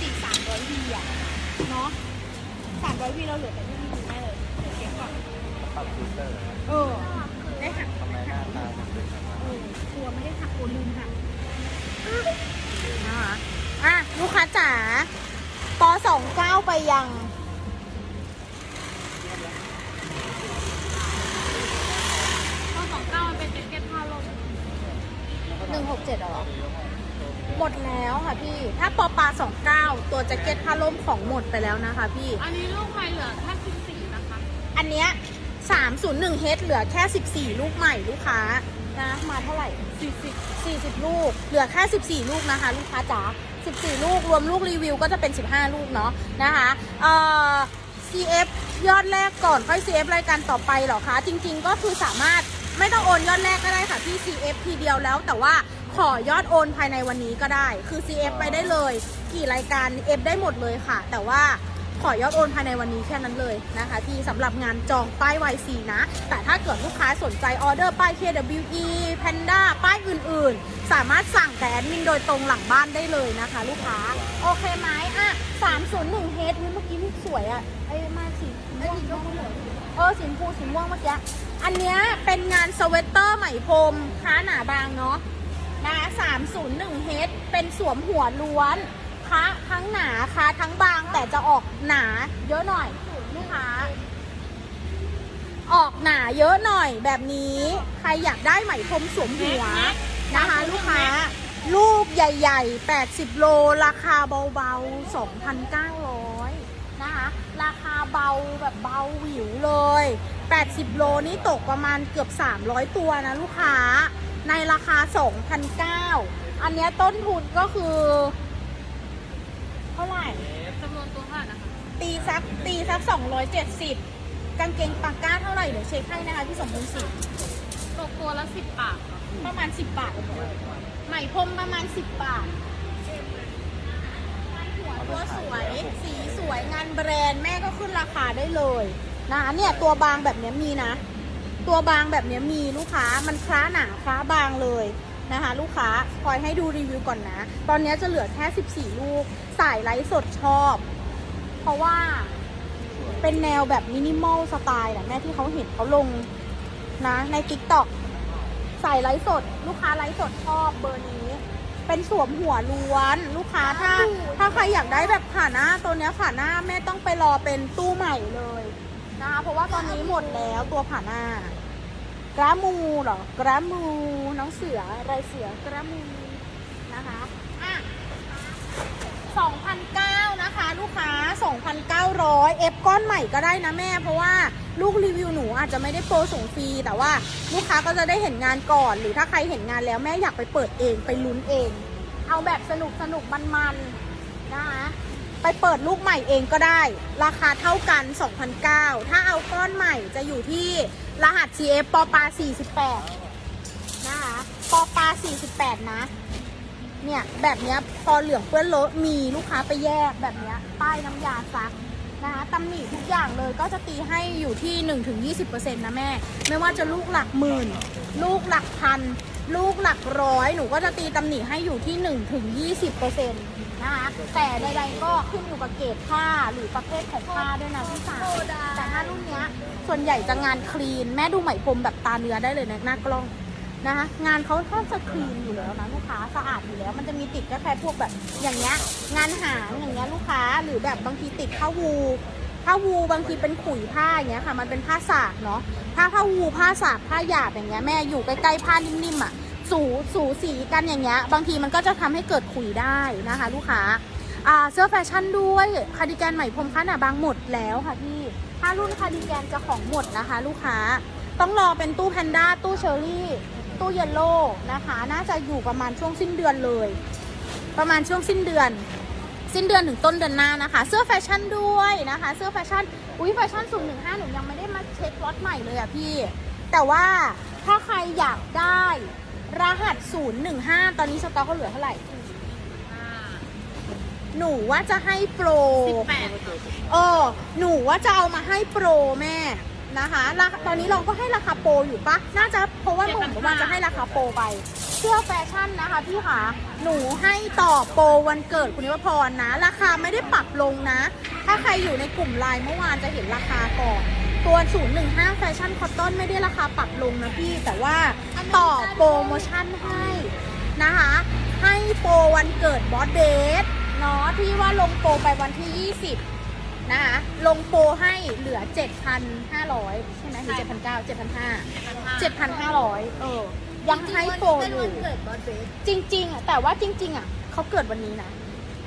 สี่สามร้อยวีอะเนาะสามร้อยวีเราเหลือแต่ที่มีแน่เลยเดี๋ยวเก็บก่อนปรับฟิลเตอร์เออได้หักทำไมหน้าตามันเป็นแบบนั้นเออกลัวไม่ได้หักกลัวลืมหักนะคะอะลูกค้าจ๋าปสองเก้าไปยังข้อสองเก้ามันเป็นแจ็คเก็ตผ้าลมหนึ่งหกเจ็ดหรอ หมดแล้วค่ะพี่ ถ้าปอปลาสองเก้าตัวแจ็คเก็ตผ้าล่มของหมดไปแล้วนะคะพี่ อันนี้ลูกใหม่เหลือแค่สิบสี่นะคะอันเนี้ย301เฮดเหลือแค่14ลูกใหม่ลูกค้านะมาเท่าไหร่40 40ลูก เหลือแค่14ลูกนะคะ ลูกค้าจ๋า14ลูก รวมลูกรีวิวก็จะเป็น15ลูกเนาะนะคะเอ่อ CF ยอดแรกก่อนค่อย CF รายการต่อไปเหรอคะ จริง ๆ ก็คือสามารถไม่ต้องโอนยอดแรกก็ได้ค่ะที่ CF ทีเดียวแล้วแต่ว่า ขอยอดโอนภายในวันนี้ก็ได้ คือ CF ไปได้เลย กี่รายการ F ได้หมดเลยค่ะ แต่ว่าขอยอดโอนภายในวันนี้แค่นั้นเลยนะคะที่สำหรับงานจองป้าย YC นะ แต่ถ้าเกิดลูกค้าสนใจออเดอร์ป้าย KWE Panda ป้ายอื่นๆ สามารถสั่งแต่แอดมินโดยตรงหลังบ้านได้เลยนะคะ ลูกค้า โอเคไหมอะ 301 h เเมื่อกี้พี่สวยอะไอ้มาสีม่งม่วงม่วงเออสีชมพูสีม่วงเมื่อกี้อันเนี้ยเป็นงานสเวตเตอร์ไหมพรมค้าหนาบางเนาะ นะ301 h เป็นสวมหัวล้วนคะทั้งหนาคะทั้งบางแต่จะออกหนาเยอะหน่อยลูกค้า ออกหนาเยอะหน่อยแบบนี้ใครอยากได้ไหมพรมสวมหัวนะคะ ลูกค้า ลูกใหญ่ๆ 80 โล ราคาเบาๆ 2,900 นะคะ ราคาเบาแบบเบาหวิวเลย 80 โลนี่ตกประมาณเกือบ 300 ตัวนะลูกค้า ในราคา2,900อันเนี้ยต้นทุนก็คือ เท่าไหร่ จำนวนตัวเท่าไหร่นะคะตีสักตีสัก270 กางเกงปากก้าเท่าไหร่เดี๋ยวเช็คให้นะคะพี่สมบูรณ์สิตกตัวละสิบบาทค่ะประมาณ 10 บาทไหมพรมประมาณ 10 บาทหัวตัวสวย สีสวยงานแบรนด์แม่ก็ขึ้นราคาได้เลยนะเนี่ยตัวบางแบบเนี้ยมีนะ ตัวบางแบบนี้มีลูกค้ามันคล้าหนาคล้าบางเลยนะคะ ลูกค้าคอยให้ดูรีวิวก่อนนะ ตอนนี้จะเหลือแค่ 14 ลูก สายไลฟ์สดชอบ เพราะว่าเป็นแนวแบบมินิมอลสไตล์นะแม่ที่เขาเห็นเขาลงนะใน t ิ k t o k ใส่ไลฟ์สด ลูกค้าไลฟ์สดชอบเบอร์นี้ เป็นสวมหัวล้วน ลูกค้าถ้า ถ้าใครอยากได้แบบผ่าหน้าตัวเนี้ยผ่าหน้าแม่ต้องไปรอเป็นตู้ใหม่เลย นะคะเพราะว่าตอนนี้หมดแล้วตัวผ่าหน้ากรามูเหรอกรามูน้องเสืออะไรเสือกรามูนะคะอะ2,009นะคะ ลูกค้า 2,900เอฟก้อนใหม่ก็ได้นะแม่ เพราะว่าลูกรีวิวหนูอาจจะไม่ได้โปรส่งฟรี แต่ว่าลูกค้าก็จะได้เห็นงานก่อน หรือถ้าใครเห็นงานแล้วแม่อยากไปเปิดเองไปลุ้นเอง เอาแบบสนุกสนุกมันๆนะคะ ไปเปิดลูกใหม่เองก็ได้ ราคาเท่ากัน 2,009ถ้าเอาก้อนใหม่จะอยู่ที่รหัส CF ปอปา48 นะคะปอปา48 นะ เนี่ย แบบเนี้ยพอเหลืองเปื้อนเลมีลูกค้าไปแยกแบบเนี้ยป้ายน้ำยาซักนะคะตำหนิทุกอย่างเลยก็จะตีให้อยู่ที่ 1-20%นะแม่ ไม่ว่าจะลูกหลักหมื่น ลูกหลักพัน ลูกหลักร้อย หนูก็จะตีตำหนิให้อยู่ที่ 1-20%นะคะแต่ใดๆก็ขึ้นอยู่กับเกรดผ้าหรือประเภทของผ้าด้วยนะพี่สาวแต่ถ้ารุ่นเนี้ยส่วนใหญ่จะงานคลีน แม่ดูไหมพรมแบบตาเนื้อได้เลยนะหน้ากล้องนะคะงานเขาถ้าจะคลีนอยู่แล้วนะลูกค้าสะอาดอยู่แล้วมันจะมีติดก็แค่พวกแบบอย่างเงี้ยงานหางอย่างเงี้ยลูกค้าหรือแบบบางทีติดผ้าวูผ้าวูบางทีเป็นขุยผ้าอย่างเงี้ยค่ะ มันเป็นผ้าสากเนาะถ้าผ้าวูผ้าสากผ้าหยาบอย่างเงี้ยแม่อยู่ใกล้ๆผ้านิ่มๆอะ สูสูสีกันอย่างเงี้ย บางทีมันก็จะทำให้เกิดขุยได้นะคะ ลูกค้าเสื้อแฟชั่นด้วยคาร์ดิแกนใหม่พรมค้าหนาบางหมดแล้วค่ะพี่ถ้ารุ่นคาร์ดิแกนจะของหมดนะคะ ลูกค้าต้องรอเป็นตู้แพนด้าตู้เชอรี่ ตู้เยลโล่นะคะ น่าจะอยู่ประมาณช่วงสิ้นเดือนเลย ประมาณช่วงสิ้นเดือน สิ้นเดือนถึงต้นเดือนหน้านะคะ เสื้อแฟชั่นด้วยนะคะ เสื้อแฟชั่นอุ้ยแฟชั่น0 1 5หนูยังไม่ได้มาเช็คล็อตใหม่เลยอะพี่ แต่ว่าถ้าใครอยากได้ รหัส 015 ตอนนี้สต็อกเขาเหลือเท่าไหร่อ่าหนูว่าจะให้โปรสิบแปดค่ะเออ หนูว่าจะเอามาให้โปรแม่นะคะราคาตอนนี้เราก็ให้ราคาโปรอยู่ปะน่าจะเพราะว่าเหมือนว่าจะให้ราคาโปรไปเสื้อแฟชั่นนะคะพี่คะหนูให้ต่อโปรวันเกิดคุณนิวพรนะ ราคาไม่ได้ปรับลงนะ ถ้าใครอยู่ในกลุ่มไลน์เมื่อวานจะเห็นราคาก่อนตัว 015 แฟชั่นคอตตอนไม่ได้ราคาปรับลงนะพี่ แต่ว่า ต่อโปรโมชั่นให้นะคะ ให้โปรวันเกิดบอสเดทเนาะที่ว่าลงโปรไปวันที่ 20 นะคะ ลงโปรให้เหลือ 7,500 ใช่ไหมหรือ7,900 7,500 7,500 เออ ยังให้โปรอยู่เกิดบอสเบสจริงๆอะแต่ว่าจริง ๆ อะเขาเกิดวันนี้นะ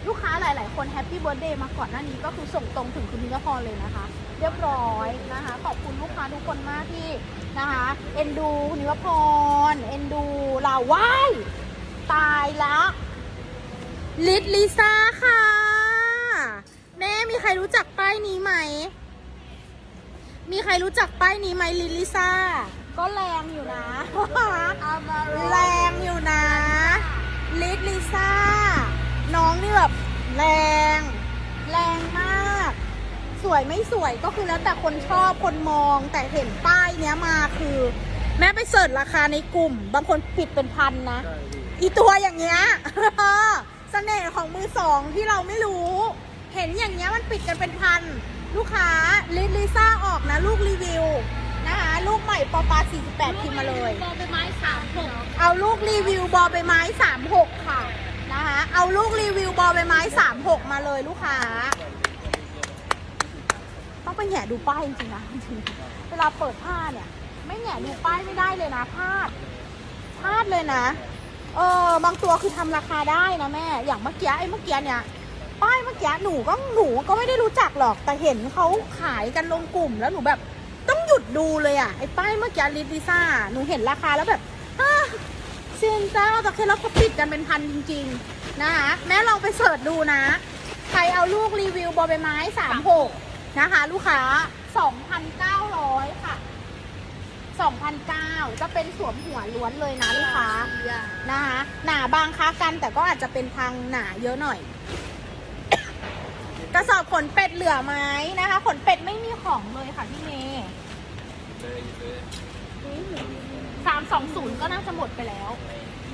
ลูกค้าหลาย ๆ คนแฮปปี้เบิร์ดเดย์มาก่อนหน้านี้ก็คือส่งตรงถึงคุณนิรพรเลยนะคะ เรียบร้อยนะคะ ขอบคุณลูกค้าทุกคนมากที่นะคะเอ็นดูคุณนิรพรเอ็นดูเราว้ายตายละลิทลิซ่าค่ะ แม่มีใครรู้จักป้ายนี้ไหม มีใครรู้จักป้ายนี้ไหมลิทลิซ่าก็แรงอยู่นะเอามาแรงอยู่นะลิทลิซ่า น้องนี่แบบแรง แรงมาก สวยไม่สวยก็คือแล้วแต่คนชอบคนมองแต่เห็นป้ายเนี้ยมาคือ แม่ไปเสิร์ชราคาในกลุ่ม บางคนปิดเป็นพันนะ อีตัวอย่างเงี้ย เสน่ห์ของมือสองที่เราไม่รู้ เห็นอย่างเงี้ยมันปิดกันเป็นพัน ลูกค้าลิลิซ่าออกนะลูกรีวิวนะคะลูกใหม่ปอปา48พิมพ์มาเลย บอลไปไม้สามหกเอาลูกรีวิวบอใบไม้36ค่ะ เอาลูกรีวิวบอใบไม้ 36 มาเลยลูกค้า ต้องไปแหงดูป้ายจริงๆนะจริงๆเวลาเปิดผ้าเนี่ย ไม่แหงดูป้ายไม่ได้เลยนะพลาดพลาดเลยนะ เออบางตัวคือทำราคาได้นะแม่ อย่างเมื่อกี้ไอ้เมื่อกี้เนี่ยป้ายเมื่อกี้หนูก็หนูก็ไม่ได้รู้จักหรอกแต่เห็นเขาขายกันลงกลุ่มแล้วหนูแบบ ต้องหยุดดูเลยอะไอ้ป้ายเมื่อกี้ลิลิซ่าหนูเห็นราคาแล้วแบบ อ้าเซียนเจ้าแต่แค่เราก็ปิดกันเป็นพันจริงๆนะคะแม่ลองไปเสิร์ชดูนะ ใครเอาลูกรีวิวบอใบไม้สามหกนะคะ ลูกค้าสองพันเก้าร้อยค่ะสองพันเก้าจะเป็นสวมหัวล้วนเลยนะลูกค้านะคะหนาบางค้ากันแต่ก็อาจจะเป็นทางหนาเยอะหน่อย กระสอบขนเป็ดเหลือไหมนะคะ ขนเป็ดไม่มีของเลยค่ะพี่เมย์เลยเลยสามสองศูนย์ก็น่าจะหมดไปแล้ว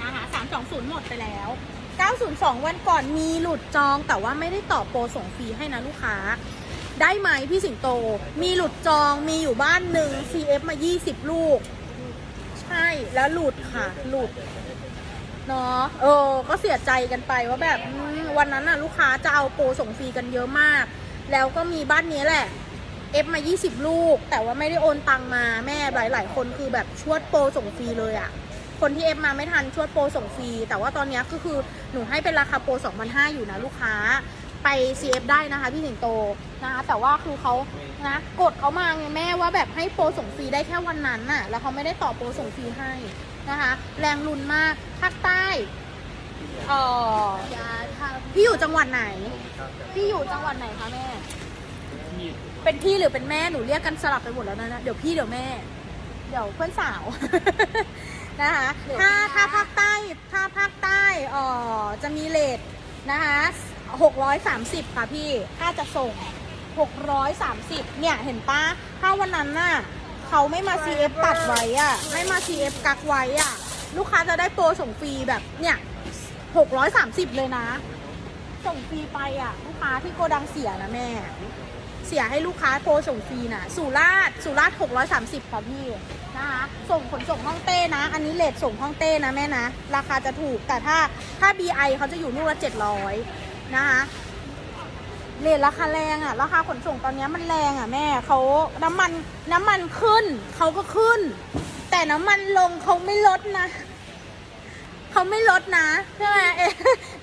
นะคะสามสองศูนย์หมดไปแล้วเก้าศูนย์สองวันก่อนมีหลุดจองแต่ว่าไม่ได้ต่อโปรส่งฟรีให้นะลูกค้า ได้ไหมพี่สิงโต มีหลุดจองมีอยู่บ้านหนึ่ง CF มา 20 ลูก ใช่แล้วหลุดค่ะ หลุดเนาะเออ ก็เสียใจกันไปว่าแบบวันนั้นน่ะลูกค้าจะเอาโปรส่งฟรีกันเยอะมาก แล้วก็มีบ้านนี้แหละเอฟมา 20 ลูก แต่ว่าไม่ได้โอนตังมาแม่หลาย ๆ คนคือแบบชวดโปรส่งฟรีเลยอะ คนที่เอฟมาไม่ทันชวดโปรส่งฟรี แต่ว่าตอนนี้ก็คือหนูให้เป็นราคาโปร2,500อยู่นะลูกค้าไป CF ได้นะคะพี่สิงโตนะคะแต่ว่าคือเขานะกดเขามาไงแม่ว่าแบบให้โปรส่งฟรีได้แค่วันนั้นน่ะ แล้วเขาไม่ได้ต่อโปรส่งฟรีให้นะคะ แรงรุนมากภาคใต้เอออพี่อยู่จังหวัดไหน พี่อยู่จังหวัดไหนคะแม่ เป็นพี่หรือเป็นแม่หนูเรียกกันสลับไปหมดแล้วนะเดี๋ยวพี่เดี๋ยวแม่ เดี๋ยวเพื่อนสาว นะคะถ้าถ้าภาคใต้ถ้าภาคใต้เอ่อจะมีเลทนะคะ630 ค่ะพี่ถ้าจะส่ง 630 เนี่ยเห็นปะถ้าวันนั้นน่ะเขาไม่มา CF ตัดไว้อะไม่มา CF กักไว้อะลูกค้าจะได้โปรส่งฟรีแบบเนี่ย 630 เลยนะ ส่งฟรีไปอะลูกค้าที่โกดังเสียนะแม่ เสียให้ลูกค้าโปรส่งฟรีนะสุราษฎร์สุราษฎร์630ค่ะพี่นะคะส่งขนส่งห้องเต้นะ อันนี้เลทส่งห้องเต้นะแม่นะ ราคาจะถูกแต่ถ้าถ้า BI เขาจะอยู่ลูกละ700นะคะเลทราคาแรงอะราคาขนส่งตอนนี้มันแรงอะแม่เขาน้ำมันน้ำมันขึ้นเขาก็ขึ้น แต่น้ำมันลงเขาไม่ลดนะเขาไม่ลดนะใช่ไหม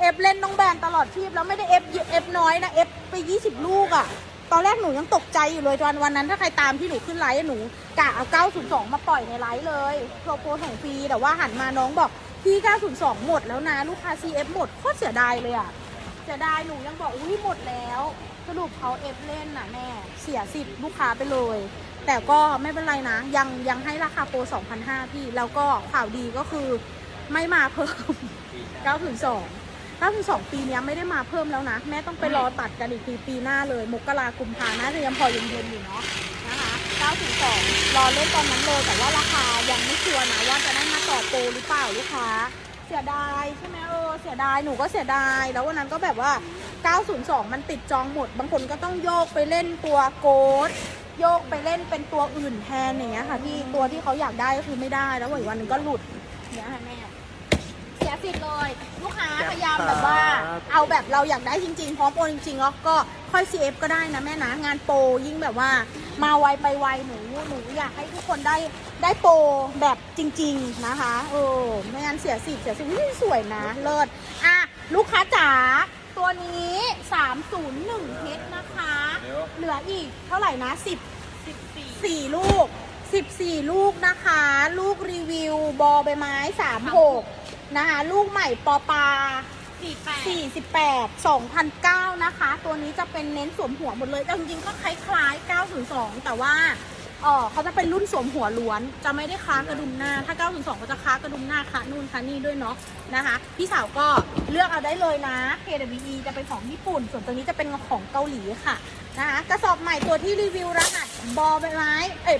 เอฟเล่นน้องแบนตลอดชีพแล้วไม่ได้เอฟเอฟน้อยนะเอฟไป 20 ลูกอะ่ะ ตอนแรกหนูยังตกใจอยู่เลยตอนวันนั้นถ้าใครตามที่หนูขึ้นไลฟ์หนูกะเอา 902 มาปล่อยในไลฟ์เลยโปรโปรของฟรีแต่ว่าหันมาน้องบอกพี่ 902 หมดแล้วนะ ลูกค้า CF หมดโคตรเสียดายเลยอะ่ะเสียดายหนูยังบอกอุ้ยหมดแล้วสรุปเขาเอฟเล่นน่ะแม่เสียสิทธิ์ลูกค้าไปเลย แต่ก็ไม่เป็นไรนะ ยังยังให้ราคาโปร2,500 พี่ แล้วก็ข่าวดีก็คือไม่มาเพิ่ม 9 ถึง2 9ถึง2ปีนี้ไม่ได้มาเพิ่มแล้วนะ แม่ต้องไปรอตัดกันอีกทีปีหน้าเลยมกรากุมภาน่าจะยังพอเย็นๆอยู่เนาะนะคะ902รอเล่นตอนนั้นเลยแต่ว่าราคายังไม่ชัวร์นะว่าจะได้มาต่อโปรหรือเปล่าลูกค้า เสียดายใช่ไหมเออเสียดายหนูก็เสียดาย แล้ววันนั้นก็แบบว่า 902 มันติดจองหมด บางคนก็ต้องโยกไปเล่นตัวโกดโยกไปเล่นเป็นตัวอื่นแทนอย่างเงี้ยค่ะพี่ตัวที่เขาอยากได้ก็คือไม่ได้แล้วอีกวันหนึงก็หลุดเนี่ยค่ะแม่ สียสิทธิ์เลย ลูกค้าพยายามแบบว่า เอาแบบเราอยากได้จริงๆพร้อมโอนจริงๆแล้วก็ค่อย CF ก็ได้นะแม่นะงานโปรยิ่งแบบว่า มาไวไปไวหนูหนูอยากให้ทุกคนได้ได้โปรแบบจริง ๆนะคะเออไม่งั้นเสียสิทธิ์เสียสิทธิ์อุ๊ยสวยนะเลิศอะลูกค้าจ๋าตัวนี้ 301 เพชรนะคะเดี๋ยวเหลืออีกเท่าไหร่นะ 10สิบสี่สี่ลูก 14 ลูกนะคะ ลูกรีวิว บอใบไม้ 36 นะคะลูกใหม่ปอปา สี่แปด48 2009 นะคะ ตัวนี้จะเป็นเน้นสวมหัวหมดเลยแต่จริงๆก็คล้ายๆ 902 แต่ว่าเออเขาจะเป็นรุ่นสวมหัวล้วน จะไม่ได้ค้ากระดุมหน้า ถ้า 902 ก็จะค้ากระดุมหน้าค้านู่นค้านี่ด้วยเนาะนะคะ พี่สาวก็เลือกเอาได้เลยนะ KWE จะเป็นของญี่ปุ่น ส่วนตัวนี้จะเป็นของเกาหลีค่ะนะคะ กระสอบใหม่ตัวที่รีวิวรหัสบอใบไม้เอ้ย